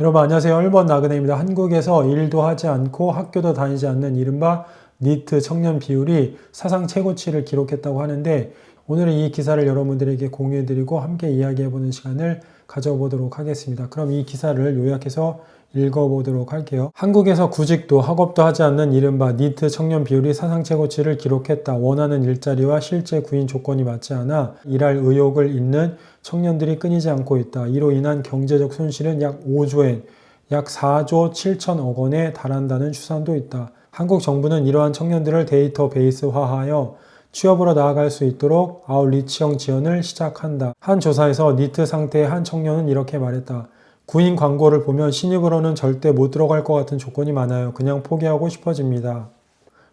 여러분 안녕하세요. 1번 나그네입니다. 한국에서 일도 하지 않고 학교도 다니지 않는 이른바 니트 청년 비율이 사상 최고치를 기록했다고 하는데 오늘은 이 기사를 여러분들에게 공유해드리고 함께 이야기해보는 시간을 가져보도록 하겠습니다. 그럼 이 기사를 요약해서 읽어보도록 할게요. 한국에서 구직도 학업도 하지 않는 이른바 니트 청년 비율이 사상 최고치를 기록했다. 원하는 일자리와 실제 구인 조건이 맞지 않아 일할 의욕을 잃는 청년들이 끊이지 않고 있다. 이로 인한 경제적 손실은 약 5조엔, 약 4조 7천억 원에 달한다는 추산도 있다. 한국 정부는 이러한 청년들을 데이터베이스화하여 취업으로 나아갈 수 있도록 아웃리치형 지원을 시작한다. 한 조사에서 니트 상태의 한 청년은 이렇게 말했다. 구인 광고를 보면 신입으로는 절대 못 들어갈 것 같은 조건이 많아요. 그냥 포기하고 싶어집니다.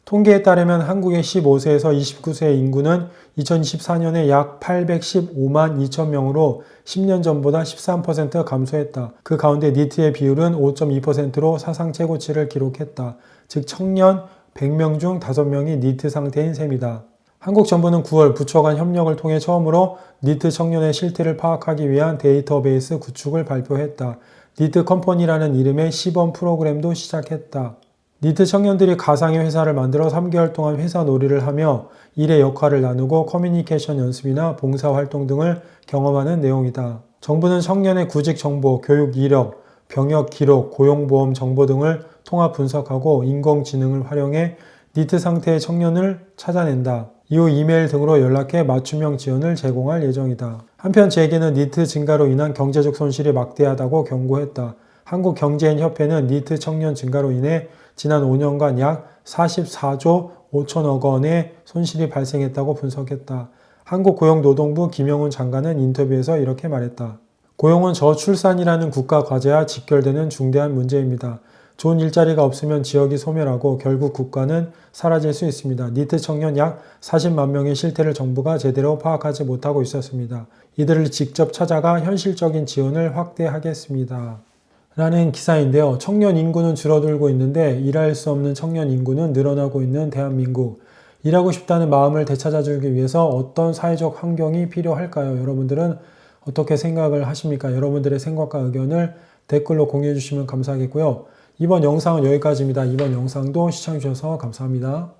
통계에 따르면 한국의 15세에서 29세 인구는 2024년에 약 815만 2천 명으로 10년 전보다 13% 감소했다. 그 가운데 니트의 비율은 5.2%로 사상 최고치를 기록했다. 즉 청년 100명 중 5명이 니트 상태인 셈이다. 한국 정부는 9월 부처 간 협력을 통해 처음으로 니트 청년의 실태를 파악하기 위한 데이터베이스 구축을 발표했다. 니트 컴퍼니라는 이름의 시범 프로그램도 시작했다. 니트 청년들이 가상의 회사를 만들어 3개월 동안 회사 놀이를 하며 일의 역할을 나누고 커뮤니케이션 연습이나 봉사활동 등을 경험하는 내용이다. 정부는 청년의 구직 정보, 교육 이력, 병역 기록, 고용보험 정보 등을 통합 분석하고 인공지능을 활용해 니트 상태의 청년을 찾아낸다. 이후 이메일 등으로 연락해 맞춤형 지원을 제공할 예정이다. 한편 재계는 니트 증가로 인한 경제적 손실이 막대하다고 경고했다. 한국경제인협회는 니트 청년 증가로 인해 지난 5년간 약 44조 5천억 원의 손실이 발생했다고 분석했다. 한국고용노동부 김영훈 장관은 인터뷰에서 이렇게 말했다. 고용은 저출산이라는 국가 과제와 직결되는 중대한 문제입니다. 좋은 일자리가 없으면 지역이 소멸하고 결국 국가는 사라질 수 있습니다. 니트 청년 약 40만 명의 실태를 정부가 제대로 파악하지 못하고 있었습니다. 이들을 직접 찾아가 현실적인 지원을 확대하겠습니다. 라는 기사인데요. 청년 인구는 줄어들고 있는데 일할 수 없는 청년 인구는 늘어나고 있는 대한민국. 일하고 싶다는 마음을 되찾아주기 위해서 어떤 사회적 환경이 필요할까요? 여러분들은 어떻게 생각을 하십니까? 여러분들의 생각과 의견을 댓글로 공유해 주시면 감사하겠고요. 이번 영상은 여기까지입니다. 이번 영상도 시청해주셔서 감사합니다.